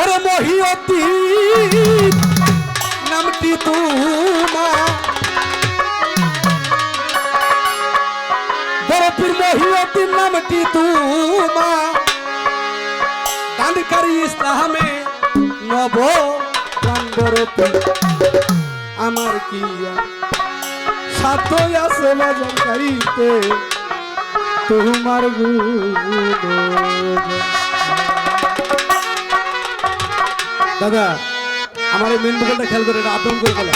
ওরে মহিয়তী, নামটি তোমার। দরপুর মহিয়তী, নামটি তোমার। দানকারী ইস্তাহামে নব দরপুর আমার কি সাধ্য আছে বাজার তোমার গুণ দাদা আমার এই মেন বোকালটা খেয়াল করে এটা আপডাউন করে ফেলা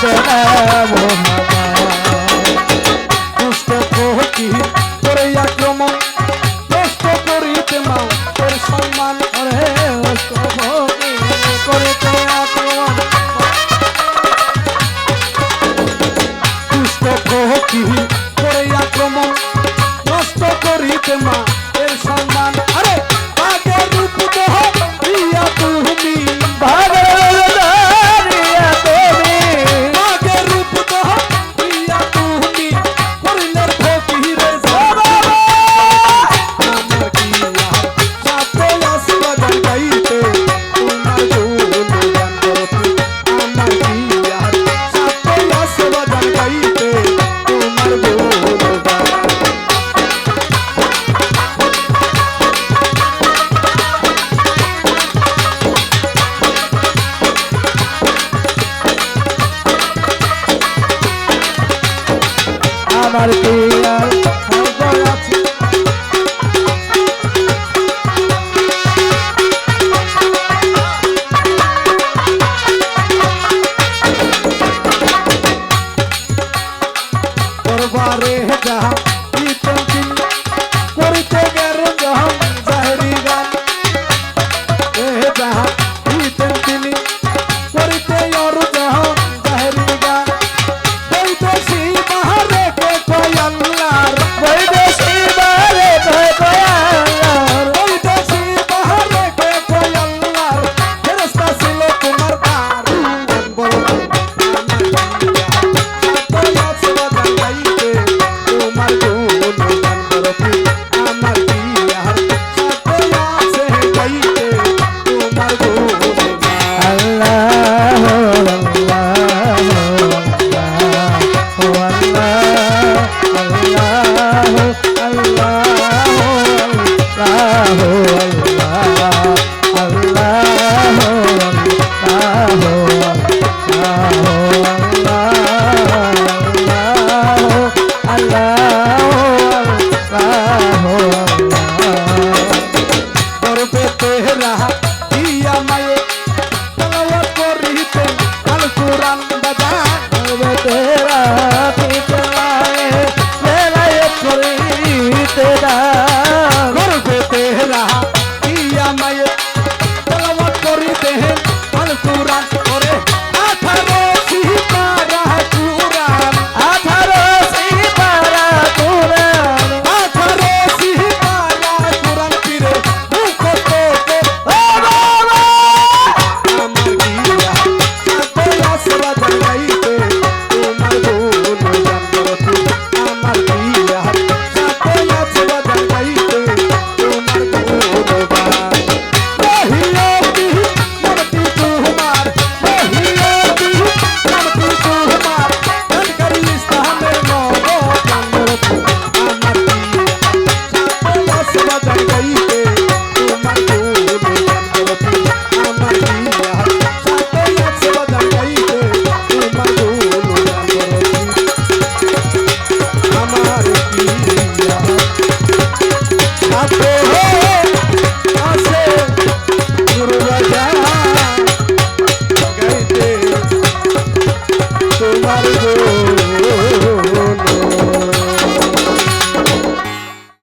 সাধনা মোহাম্মদ আমার পিয়া